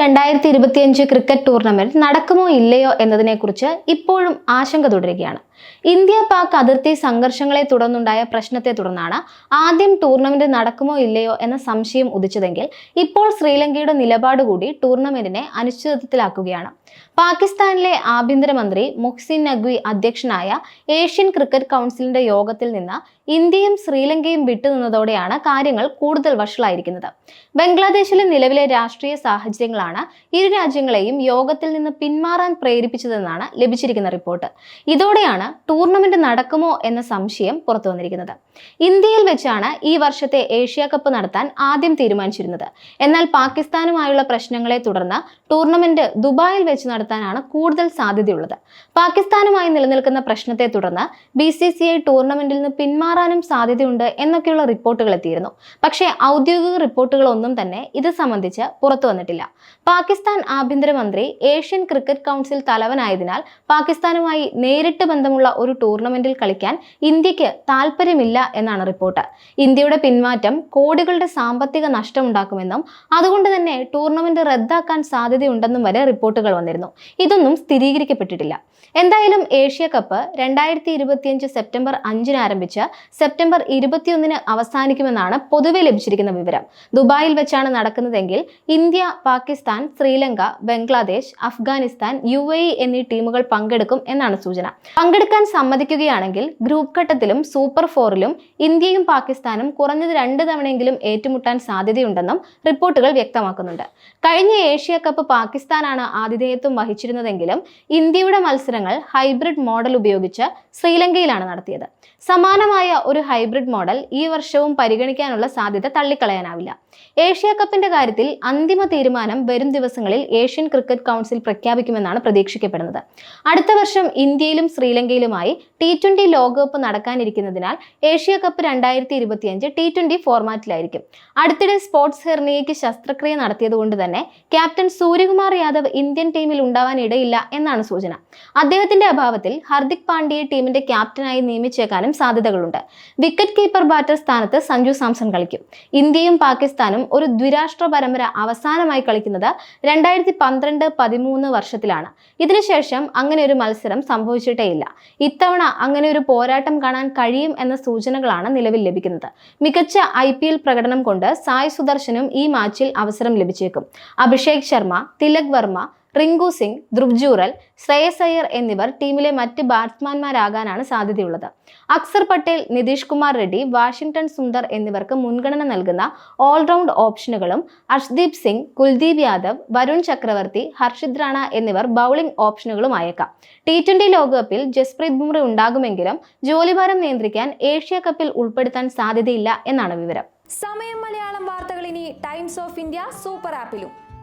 രണ്ടായിരത്തി ഇരുപത്തിയഞ്ച് cricket tournament നടക്കുമോ ഇല്ലയോ എന്നതിനെക്കുറിച്ച് ഇപ്പോഴും ആശങ്ക തുടരുകയാണ്. ഇന്ത്യ പാക് അതിർത്തി സംഘർഷങ്ങളെ തുടർന്നുണ്ടായ പ്രശ്നത്തെ തുടർന്നാണ് ആദ്യം ടൂർണമെന്റ് നടക്കുമോ ഇല്ലയോ എന്ന സംശയം ഉദിച്ചതെങ്കിൽ ഇപ്പോൾ ശ്രീലങ്കയുടെ നിലപാട് കൂടി ടൂർണമെന്റിനെ അനിശ്ചിതത്വത്തിലാക്കുകയാണ്. പാകിസ്ഥാനിലെ ആഭ്യന്തരമന്ത്രി മുഹ്സിൻ നഖ്വി അധ്യക്ഷനായ ഏഷ്യൻ ക്രിക്കറ്റ് കൗൺസിലിന്റെ യോഗത്തിൽ നിന്ന് ഇന്ത്യയും ശ്രീലങ്കയും വിട്ടുനിന്നതോടെയാണ് കാര്യങ്ങൾ കൂടുതൽ വഷളായിരിക്കുന്നത്. ബംഗ്ലാദേശിലെ നിലവിലെ രാഷ്ട്രീയ സാഹചര്യങ്ങളാണ് ഇരു രാജ്യങ്ങളെയും യോഗത്തിൽ നിന്ന് പിന്മാറാൻ പ്രേരിപ്പിച്ചതെന്നാണ് ലഭിച്ചിരിക്കുന്ന റിപ്പോർട്ട്. ഇതോടെയാണ് ടൂർണമെന്റ് നടക്കുമോ എന്ന സംശയം പുറത്തു വന്നിരിക്കുന്നത്. ഇന്ത്യയിൽ വെച്ചാണ് ഈ വർഷത്തെ ഏഷ്യ കപ്പ് നടത്താൻ ആദ്യം തീരുമാനിച്ചിരുന്നത്. എന്നാൽ പാകിസ്ഥാനുമായുള്ള പ്രശ്നങ്ങളെ തുടർന്ന് ടൂർണമെന്റ് ദുബായിൽ വെച്ച് നടത്താനാണ് കൂടുതൽ സാധ്യതയുള്ളത്. പാകിസ്ഥാനുമായി നിലനിൽക്കുന്ന പ്രശ്നത്തെ തുടർന്ന് ബി സി സി ഐ ടൂർണമെന്റിൽ നിന്ന് പിന്മാറാനും സാധ്യതയുണ്ട് എന്നൊക്കെയുള്ള റിപ്പോർട്ടുകൾ എത്തിയിരുന്നു. പക്ഷേ ഔദ്യോഗിക റിപ്പോർട്ടുകളൊന്നും തന്നെ ഇത് സംബന്ധിച്ച് പുറത്തു വന്നിട്ടില്ല. പാകിസ്ഥാൻ ആഭ്യന്തരമന്ത്രി ഏഷ്യൻ ക്രിക്കറ്റ് കൗൺസിൽ തലവനായതിനാൽ പാകിസ്ഥാനുമായി നേരിട്ട് ബന്ധമുള്ള ഒരു ടൂർണമെന്റിൽ കളിക്കാൻ ഇന്ത്യയ്ക്ക് താല്പര്യമില്ല എന്നാണ് റിപ്പോർട്ട്. ഇന്ത്യയുടെ പിന്മാറ്റം കോടികളുടെ സാമ്പത്തിക നഷ്ടം ഉണ്ടാക്കുമെന്നും അതുകൊണ്ട് തന്നെ ടൂർണമെന്റ് റദ്ദാക്കാൻ സാധ്യതയുണ്ടെന്നും വരെ റിപ്പോർട്ടുകൾ വന്നിരുന്നു. ഇതൊന്നും സ്ഥിരീകരിക്കപ്പെട്ടിട്ടില്ല. എന്തായാലും ഏഷ്യ കപ്പ് രണ്ടായിരത്തി ഇരുപത്തിയഞ്ച് സെപ്റ്റംബർ അഞ്ചിന് ആരംഭിച്ച് സെപ്റ്റംബർ ഇരുപത്തിയൊന്നിന് അവസാനിക്കുമെന്നാണ് പൊതുവെ ലഭിച്ചിരിക്കുന്ന വിവരം. ദുബായിൽ വെച്ചാണ് നടക്കുന്നതെങ്കിൽ ഇന്ത്യ പാകിസ്ഥാൻ ശ്രീലങ്ക ബംഗ്ലാദേശ് അഫ്ഗാനിസ്ഥാൻ യു എന്നീ ടീമുകൾ പങ്കെടുക്കും എന്നാണ് സൂചന. പങ്കെടുക്കാൻ സമ്മതിക്കുകയാണെങ്കിൽ ഗ്രൂപ്പ് ഘട്ടത്തിലും സൂപ്പർ ഫോറിലും ഇന്ത്യയും പാകിസ്ഥാനും കുറഞ്ഞത് രണ്ട് തവണയെങ്കിലും ഏറ്റുമുട്ടാൻ സാധ്യതയുണ്ടെന്നും റിപ്പോർട്ടുകൾ വ്യക്തമാക്കുന്നുണ്ട്. കഴിഞ്ഞ ഏഷ്യ കപ്പ് പാകിസ്ഥാനാണ് ആതിഥേയത്വം വഹിച്ചിരുന്നതെങ്കിലും ഇന്ത്യയുടെ മത്സരങ്ങൾ ഹൈബ്രിഡ് മോഡൽ ഉപയോഗിച്ച് ശ്രീലങ്കയിലാണ് നടത്തിയത്. സമാനമായ ഒരു ഹൈബ്രിഡ് മോഡൽ ഈ വർഷവും പരിഗണിക്കാനുള്ള സാധ്യത തള്ളിക്കളയാനാവില്ല. ഏഷ്യ കപ്പിന്റെ കാര്യത്തിൽ അന്തിമ തീരുമാനം വരും ദിവസങ്ങളിൽ ഏഷ്യൻ ക്രിക്കറ്റ് കൗൺസിൽ പ്രഖ്യാപിക്കുമെന്നാണ് പ്രതീക്ഷിക്കപ്പെടുന്നത്. അടുത്ത വർഷം ഇന്ത്യയിലും ശ്രീലങ്കയിലുമായി ടി ട്വന്റി ലോകകപ്പ് നടക്കാനിരിക്കുന്നതിനാൽ ഏഷ്യ കപ്പ് രണ്ടായിരത്തി ഇരുപത്തിയഞ്ച് ടി ട്വന്റി ഫോർമാറ്റിലായിരിക്കും അടുത്തിടെ സ്പോർട്സ് ഹെർണിയയ്ക്ക് ശസ്ത്രക്രിയ നടത്തിയതുകൊണ്ട് തന്നെ ക്യാപ്റ്റൻ സൂര്യകുമാർ യാദവ് ഇന്ത്യൻ ടീമിൽ ഉണ്ടാവാൻ ഇടയില്ല എന്നാണ് സൂചന. അദ്ദേഹത്തിന്റെ അഭാവത്തിൽ ഹർദിക് പാണ്ഡ്യയെ ടീമിന്റെ ക്യാപ്റ്റനായി നിയമിച്ചേക്കാനും സാധ്യതകളുണ്ട്. വിക്കറ്റ് കീപ്പർ ബാറ്റർ സ്ഥാനത്ത് സഞ്ജു സാംസൺ കളിക്കും. ഇന്ത്യയും പാകിസ്ഥാനും ഒരു ദ്വിരാഷ്ട്ര പരമ്പര അവസാനമായി കളിക്കുന്നത് രണ്ടായിരത്തി പന്ത്രണ്ട് പതിമൂന്ന് വർഷത്തിലാണ്. ഇതിനുശേഷം അങ്ങനെ ഒരു മത്സരം സംഭവിച്ചിട്ടേയില്ല. ഇത്തവണ അങ്ങനെ ഒരു പോരാട്ടം കാണാൻ കഴിയും എന്ന സൂചനകളാണ് നിലവിൽ ലഭിക്കുന്നത്. മികച്ച ഐ പി എൽ പ്രകടനം കൊണ്ട് സായ് സുദർശനും ഈ മാച്ചിൽ അവസരം ലഭിച്ചേക്കും. അഭിഷേക് ശർമ്മ തിലക് വർമ്മ റിങ്കു സിംഗ് ധ്രുവ് ജൂറൽ ശ്രേയസ് അയ്യർ എന്നിവർ ടീമിലെ മറ്റ് ബാറ്റ്സ്മാൻമാരാകാനാണ് സാധ്യതയുള്ളത്. അക്സർ പട്ടേൽ നിതീഷ് കുമാർ റെഡ്ഡി വാഷിംഗ്ടൺ സുന്ദർ എന്നിവർക്ക് മുൻഗണന നൽകുന്ന ഓൾറൗണ്ട് ഓപ്ഷനുകളും അർഷ്ദീപ് സിംഗ് കുൽദീപ് യാദവ് വരുൺ ചക്രവർത്തി ഹർഷിത് റാണ എന്നിവർ ബൗളിംഗ് ഓപ്ഷനുകളുമായേക്കാം ടി ട്വന്റി ലോകകപ്പിൽ ജസ്പ്രീത് ബുംറ ഉണ്ടാകുമെങ്കിലും ജോലിഭാരം നിയന്ത്രിക്കാൻ ഏഷ്യ കപ്പിൽ ഉൾപ്പെടുത്താൻ സാധ്യതയില്ല എന്നാണ് വിവരം. സമയം മലയാളം വാർത്തകൾ ഇനി ടൈംസ് ഓഫ് ഇന്ത്യ സൂപ്പർ ആപ്പിലും